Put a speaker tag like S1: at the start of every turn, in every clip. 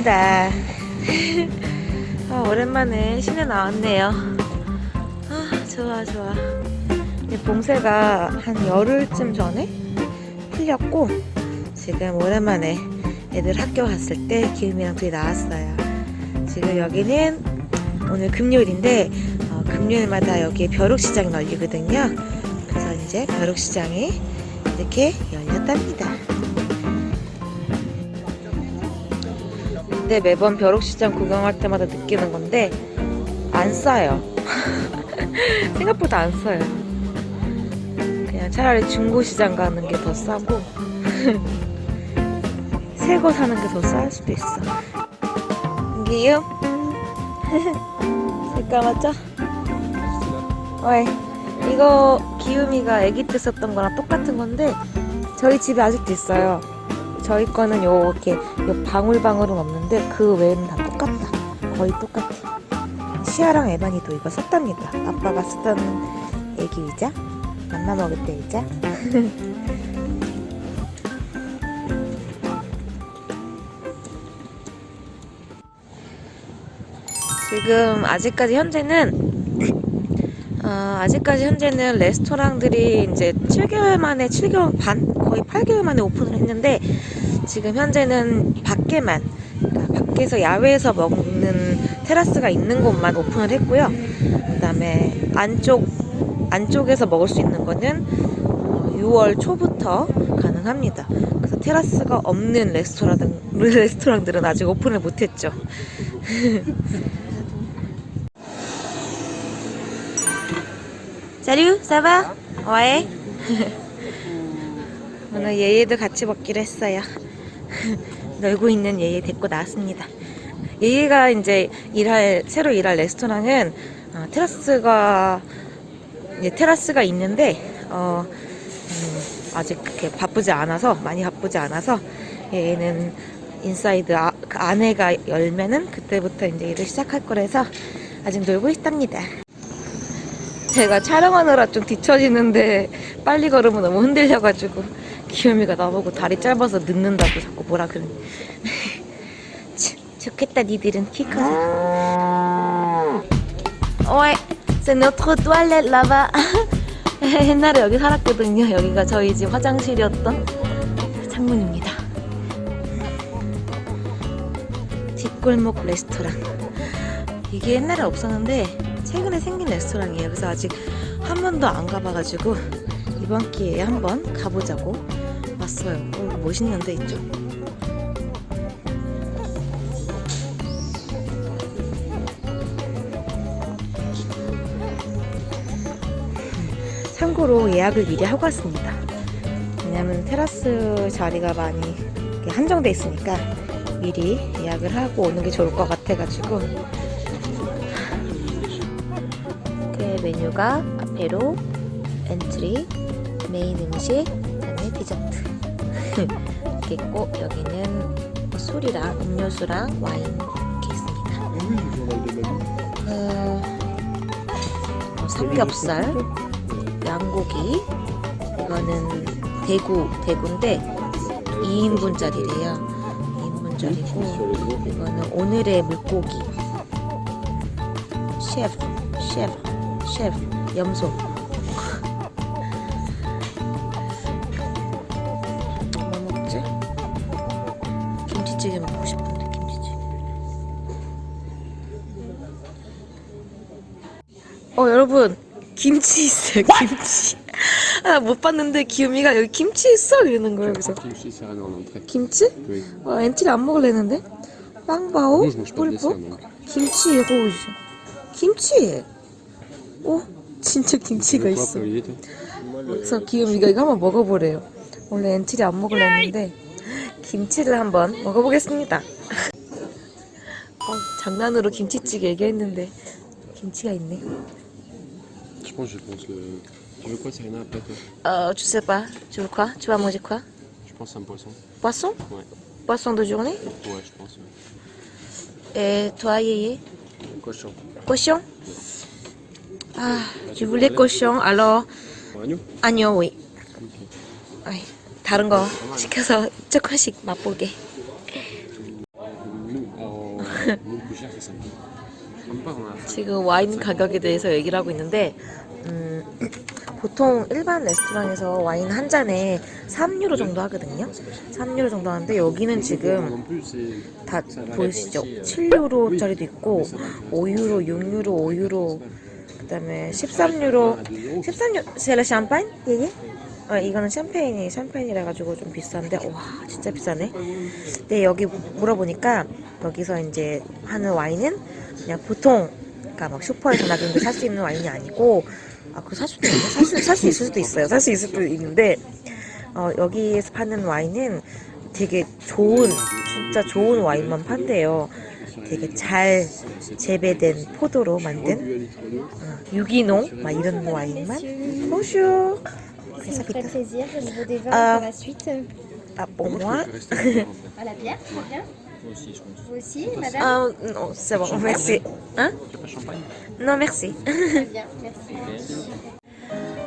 S1: 나왔습니다. 아, 오랜만에 시내 나왔네요. 아 좋아 좋아. 이 봉쇄가 한 열흘쯤 전에 풀렸고 지금 오랜만에 애들 학교 갔을 때 기음이랑 둘이 나왔어요. 지금 여기는 오늘 금요일인데 어, 금요일마다 여기에 벼룩시장이 열리거든요. 그래서 이제 벼룩시장이 이렇게 열렸답니다. 근데 매번 벼룩시장 구경할 때마다 느끼는 건데 안 싸요. 생각보다 안 싸요. 그냥 차라리 중고시장 가는 게 더 싸고 새 거 사는 게더쌀 수도 있어. 이게요? 색깔 맞죠? 어이, 이거 기우미가 애기 때 썼던 거랑 똑같은 건데 저희 집에 아직도 있어요. 저희 거는 요 이렇게 요 방울방울은 없는데 그 외에는 다 똑같다. 거의 똑같아. 시아랑 에반이도 이거 썼답니다. 아빠가 쓰던 애기 의자, 만나 먹을 때 의자. 지금 아직까지 현재는 어, 아직까지 현재는 레스토랑들이 이제 7개월 만에 7개월 반 거의 8개월 만에 오픈을 했는데 지금 현재는 밖에만 그러니까 밖에서 야외에서 먹는 테라스가 있는 곳만 오픈을 했고요. 그다음에 안쪽 안쪽에서 먹을 수 있는 거는 어, 6월 초부터 가능합니다. 그래서 테라스가 없는 레스토랑 레스토랑들은 아직 오픈을 못했죠. Ça va? Ouais. 오늘 예예도 같이 먹기로 했어요. 놀고 있는 예예 데리고 나왔습니다. 예예가 이제 일할 새로 일할 레스토랑은 어, 테라스가 이제 테라스가 있는데 어, 음, 아직 그렇게 바쁘지 않아서 많이 바쁘지 않아서 얘는 인사이드 아, 그 안에가 열면은 그때부터 이제 일을 시작할 거라서 아직 놀고 있답니다. 제가 촬영하느라 좀 뒤처지는데 빨리 걸으면 너무 흔들려가지고 기현이가 나보고 다리 짧아서 늦는다고 자꾸 뭐라 그러니. 참, 좋겠다 니들은. 키 커서. Ouais, c'est notre toilette là-bas. 옛날에 여기 살았거든요. 여기가 저희 집 화장실이었던 창문입니다. 뒷골목 레스토랑. 이게 옛날에 없었는데 최근에 생긴 레스토랑이에요. 그래서 아직 한 번도 안 가봐가지고 이번 기회에 한번 가보자고 왔어요. 어, 멋있는데 있죠? 참고로 예약을 미리 하고 왔습니다. 왜냐면 테라스 자리가 많이 한정돼 있으니까 미리 예약을 하고 오는 게 좋을 것 같아가지고 그 메뉴가 아페로, 엔트리, 메인 음식, 그다음에 디저트 이렇게 있고 여기는 술이랑 음료수랑 와인 이렇게 있습니다. 그 어, 삼겹살, 양고기 이거는 대구 대구인데 2인분짜리래요. 2인분짜리고 이거는 오늘의 물고기 셰프 셰프 셰프 염소 김치 있어요 김치. 아, 못 봤는데 기음이가 여기 김치 있어? 이러는 거예요 그래서.
S2: Kimchi, c'est rien en entrée.
S1: 김치?
S2: Oui.
S1: 어, 엔트리 안 먹을래는데? 빵바오
S2: Non, je mange pas de dessert,
S1: 뿔보
S2: donc.
S1: 김치 김치? 오 진짜 김치가 있어. 그래서 기음이가 이거 한번 먹어보래요. 원래 엔트리 안 먹을랬는데 김치를 한번 먹어보겠습니다. 어, 장난으로 김치찌개 얘기했는데 김치가 있네
S2: Je pense, je pense le. Tu veux quoi, Serena, après toi
S1: 어, je sais pas tu veux quoi tu vas manger quoi
S2: Je pense un poisson.
S1: poisson
S2: Ouais.
S1: poisson de journée
S2: Ouais, je pense. ouais.
S1: et toi yéyé
S2: Cochon.
S1: cochon ah je voulais cochon alors
S2: agneau
S1: agneau oui
S2: Ok.
S1: 아이, 다른 거 시켜서 조금씩 맛보게. 지금 와인 가격에 대해서 얘기를 하고 있는데 음, 보통 일반 레스토랑에서 와인 한 잔에 3유로 정도 하거든요. 3유로 정도 하는데 여기는 지금. 다 보이시죠? 7유로짜리도 있고 5유로, 6유로, 5유로 그다음에 13유로 13유로 셀라 샴파인? 이게? 아, 이거는 샴페인이 샴페인이라 가지고 좀 비싼데 와 진짜 비싸네. 근데 여기 물어보니까 여기서 이제 하는 와인은 그냥 보통 그러니까 막 슈퍼에서나 그런 데 살 수 있는 와인이 아니고 아 그거 살 수도 있나? 살수 살 수 있을 수도 있어요. 살 수 있을 수도 있는데 어, 여기에서 파는 와인은 되게 좋은 진짜 좋은 와인만 판대요. 되게 잘 재배된 포도로 만든 어, 유기농 막 이런 와인만. 보슈.
S3: Ça me ferait plaisir au niveau des vins pour la suite.
S1: 아, pour moi.
S3: À la bière, très bien.
S2: Aussi, je pense.
S3: Vous aussi, madame
S1: Ah, non, c'est bon, merci. Hein?
S2: Pas champagne
S1: Non, merci.
S3: Très bien, merci.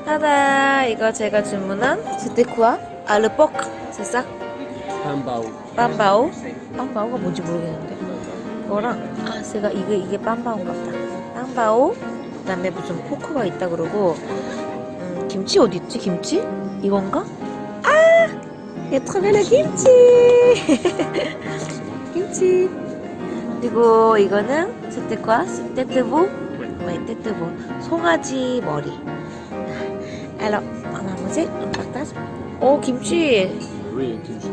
S1: 하다 이거 제가 주문한 c'était quoi? Ah, le porc, c'est ça?
S2: Bao.
S1: 빰바오? 빰바오가 뭔지 모르겠는데 그거랑 아 제가 이게 이게 빰바오인가 보다 빰바오 그다음에 무슨 포크가 있다 그러고 음, 김치 어디 있지 김치? 이건가? 아! 얘 트라벨라 김치 그리고 이거는 스테과 스테트보 네, 테트보 송아지 머리 Alors, on a mangé, on partage. 오 김치
S2: Oui, kimchi.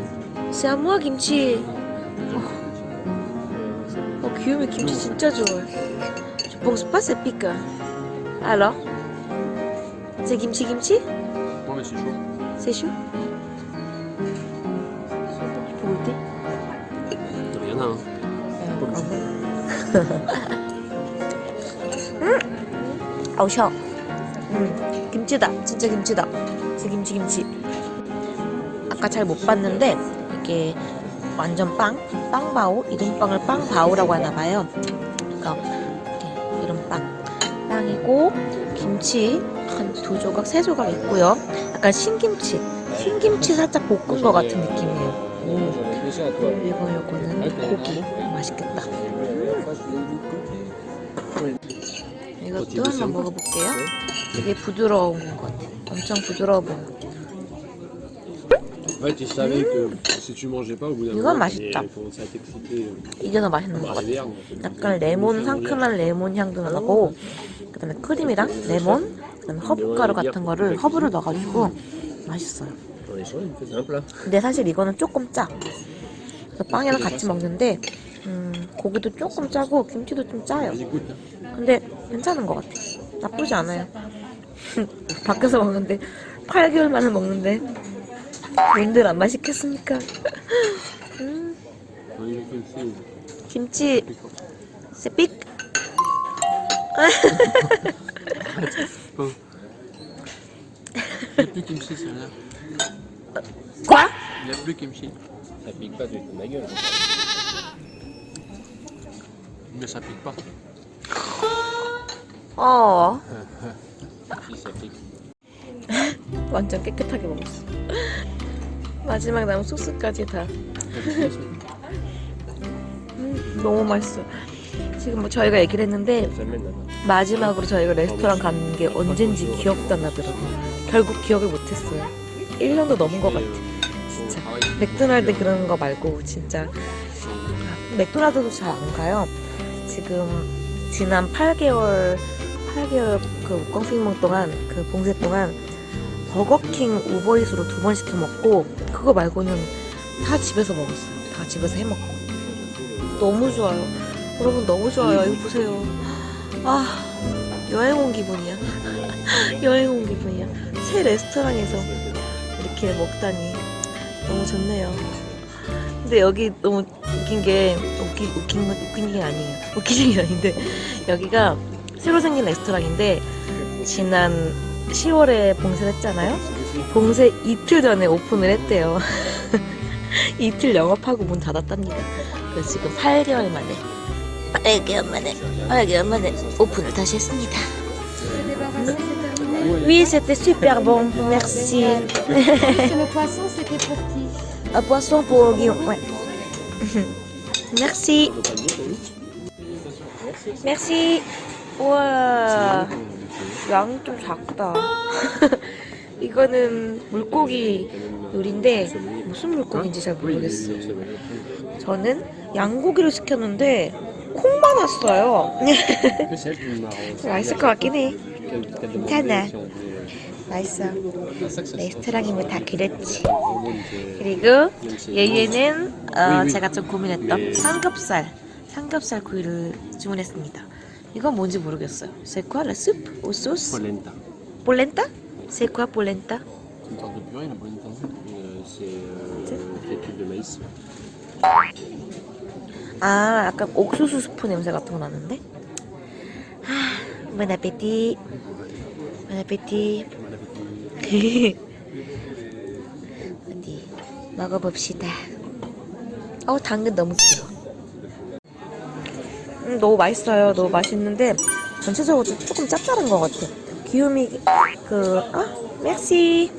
S1: C'est à moi 김치. 어, 어 귀요미 김치 진짜 좋아해. Je pense pas c'est pique. Alors, c'est 김치 김치?
S2: Ouais, mais c'est chaud.
S1: C'est chaud? 아우 셔. 음, 김치다. 진짜 김치다. 진짜 김치 김치. 아까 잘 못 봤는데 이게 완전 빵, 빵바오 이름빵을 빵바오라고 하나 봐요. 그러니까 이름빵 빵이고 김치 한 두 조각, 세 조각 있고요. 약간 신김치, 신김치 살짝 볶은 것 같은 느낌이에요. 오, 이거 요거는 고기 맛있겠다. 이것도 한번 먹어볼게요. 되게 부드러운 것 같아. 엄청 부드러워 보여.
S2: Ouais, tu savais que si tu mangeais pas au bout d'un
S1: 이건
S2: moment,
S1: 맛있다.
S2: t'allais commencer à t'exciter.
S1: 이게 더 맛있는 것 같아.
S2: Fait.
S1: 약간 레몬 상큼한 레몬 향도 나고 그다음에 크림이랑 레몬 그다음에 허브가루 같은 거를 허브를 넣어가지고 맛있어요.
S2: Dans les champs, il me faisait un plat.
S1: 근데 사실 이거는 조금 짜. 그래서 빵이랑 같이 먹는데 음, 고기도 조금 짜고 김치도 좀 짜요. 근데 괜찮은 것 같아. 나쁘지 않아요. 밖에서 먹는데 8개월 만에 먹는데 뭔들 안 맛있겠습니까? 음,
S2: On est fait aussi.
S1: 김치 세픽
S2: Il n'y a plus kimchi, celle-là.
S1: quoi?
S2: Il n'y a plus kimchi. Ça pique pas, tu te ma gueule. Mais ça pique pas.
S1: 어
S2: Si, ça pique.
S1: 완전 깨끗하게 먹었어. 마지막 남은 소스까지 다. 음, 너무 맛있어. 지금 뭐 저희가 얘기를 했는데
S2: Ça mène là-bas.
S1: 마지막으로 저희가 레스토랑 간 게 언젠지 기억도 안 나더라고요. 결국 기억을 못했어요. 1년도 넘은 것 같아. 진짜. 맥도날드 그런 거 말고 진짜 아, 맥도날드도 잘 안 가요. 지금 지난 8개월 8개월 그 우광핑몽 동안 그 봉쇄 동안 버거킹 우버잇으로 두 번 시켜 먹고 그거 말고는 다 집에서 먹었어요. 다 집에서 해 먹고 너무 좋아요. 여러분 너무 좋아요. 이거 보세요. 아 여행 온 기분이야. 여행 온 기분이야. 새 레스토랑에서 이렇게 먹다니 너무 좋네요. 근데 여기 너무 웃긴 게 웃기, 웃긴 건 웃긴 게 아니에요. 웃기는 게 아닌데 여기가 새로 생긴 레스토랑인데 지난 10월에 봉쇄를 했잖아요. 봉쇄 이틀 전에 오픈을 했대요. 이틀 영업하고 문 닫았답니다. 그래서 지금 8개월 만에 8개월 만에 8개월 만에 오픈을 다시 했습니다.
S3: Terminé
S1: Oui, c'était super bon. Merci.
S3: Le poisson, c'était pour qui
S1: Un poisson pour Guillaume. Ouais. Merci. Merci. 우와. 양이 좀 작다. 이거는 물고기 요리인데 무슨 물고기인지 잘 모르겠어. 저는 양고기를 시켰는데 콩만 왔어요. 맛있을 것 같긴 해.
S2: Demandait
S1: Tana.
S2: si on voulait-
S1: 맛있어. 레스토랑이면 다
S2: était-
S1: 그리고 얘는 어. 제가 좀 고민했던
S2: 네.
S1: 삼겹살 삼겹살 구이를 주문했습니다. 이건 뭔지 모르겠어요. La
S2: polenta. Euh, C'est euh, fécule de maïs.
S1: 아, 약간 옥수수 스프 냄새 같은 거 나는데? 아, bon appétit. Bon appétit. 어디 먹어봅시다. 어, 당근 너무 길어. 음, 너무 맛있어요. 너무 맛있는데 전체적으로 좀 조금 짭짤한 것 같아. 기우미 그 아, 맥시.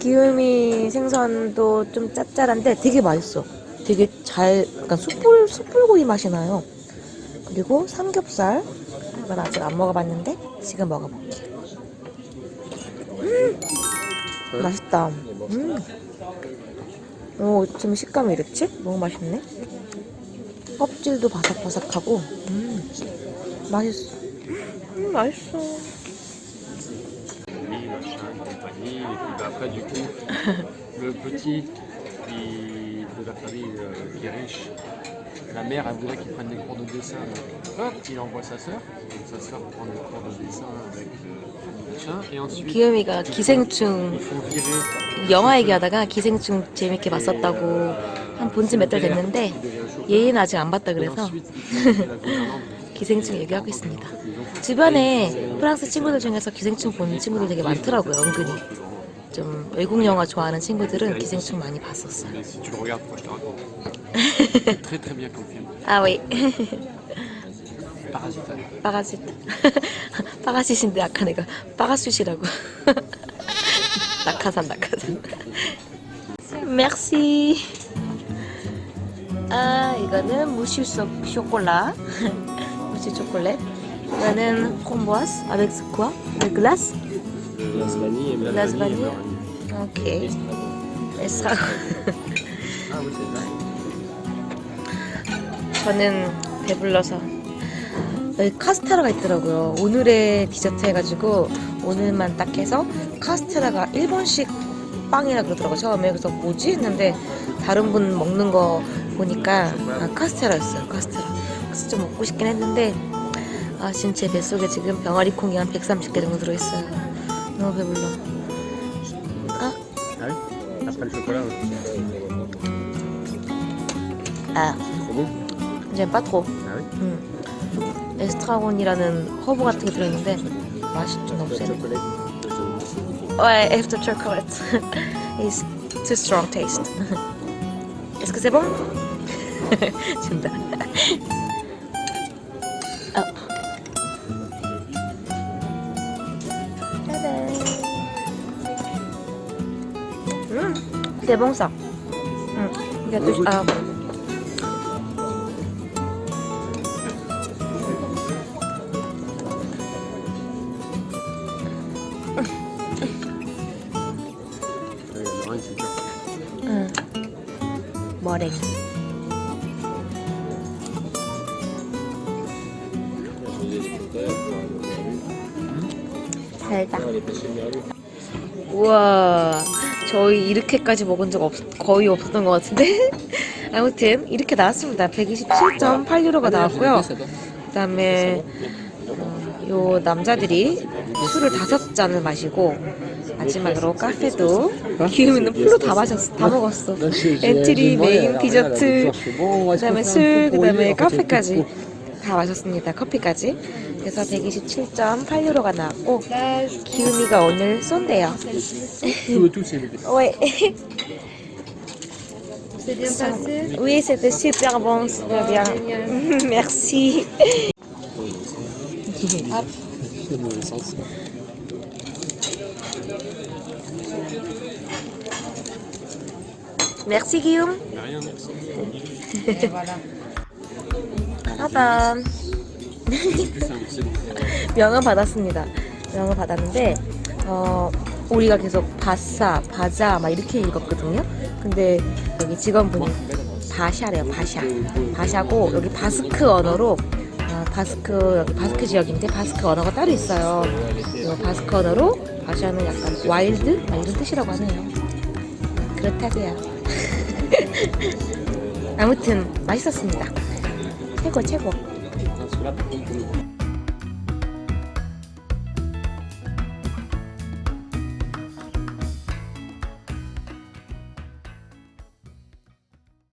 S1: 기우미 생선도 좀 짭짤한데 되게 맛있어. 되게 잘, 약간 숯불 숯불구이 맛이 나요. 그리고 삼겹살. 이건 아직 안 먹어봤는데 지금 먹어볼게. 음, 맛있다. 음. 오, 지금 식감이 이렇지? 너무 맛있네. 껍질도 바삭바삭하고, 음, 맛있어. 음, 맛있어.
S2: Le la euh, mère, elle voudrait qu'il prenne des cours de dessin. Donc, hop, il envoie sa sœur. Donc, sa sœur prend des cours de dessin avec euh, machin. Et ensuite,
S1: 기음이가 기생충
S2: ils font virer.
S1: 영화 얘기하다가 기생충 재밌게 봤었다고 한 본지 몇 달 됐는데 얘는 아직 안 봤다
S2: Et
S1: 그래서
S2: ensuite, ils font la gouvernante.
S1: 기생충 얘기하고 있습니다. 주변에 프랑스 친구들 중에서 기생충 보는 친구들 되게 많더라고요, 은근히. 좀 외국 영화 좋아하는 친구들은 기생충 많이 봤었어요. 아, 왜? 빠가짓. 빠가짓인데 아까 내가 빠가숫이라고. 낙하산, 낙하산. merci. 아, 이거는 속 쇼콜라. 무실 초콜릿. 이거는
S2: vanille.
S1: 오케이. 에스 트라.
S2: Ah oui, c'est ça.
S1: 저는 배불러서 여기 카스테라가 있더라고요. 오늘의 디저트 해가지고 오늘만 딱 해서 카스테라가 일본식 빵이라 그러더라고요. 처음에 그래서 뭐지 했는데 다른 분 먹는 거 보니까 아, 카스테라였어요. 카스테라. 그래서 좀 먹고 싶긴 했는데 아 지금 제 뱃속에 지금 병아리 콩이 한 130개 정도 들어있어요. 너무 배불러. 아,
S2: Ah oui Après le chocolat.
S1: 아,
S2: bon
S1: 이제 빠트고.
S2: Ah oui
S1: 음. 에스트라곤이라는 허브 같은 게 들어있는데 맛이 좀 너무 세네.
S2: chocolat.
S1: Ouais, after chocolate is too strong taste. Est-ce que c'est bon? 준다. Ça. 음, 이게 또 아. 응. 머랭. 달 이렇게까지 먹은 적 없, 거의 없었던 것 같은데? 아무튼, 이렇게 나왔습니다. 127.8유로가 나왔고요. 그 다음에, 어, 요 남자들이 술을 다섯 잔을 마시고, 마지막으로 카페도 기우미는 풀로 다 마셨어, 다 먹었어. 엔트리, 메인, 디저트, 그 다음에 술, 그 다음에 카페까지 다 마셨습니다. 커피까지. 그래서 127.8유로가 나왔고 기우미가 오늘 쏜대요.
S3: 왜?
S1: Oui, c'était super bon, super bien. Merci. Merci Guillaume.
S2: Rien, merci.
S3: Et voilà.
S2: Bye bye.
S1: 명은 받았습니다. 명은 받았는데 어 우리가 계속 바사, 바자 막 이렇게 읽었거든요. 근데 여기 직원분이 바샤래요, 바샤. 바샤고 여기 바스크 언어로 어, 바스크 여기 바스크 지역인데 바스크 언어가 따로 있어요. 이 바스크 언어로 바샤는 약간 와일드 막 이런 뜻이라고 하네요. 그렇다고요. 아무튼 맛있었습니다. 최고 최고.
S2: Parce que là,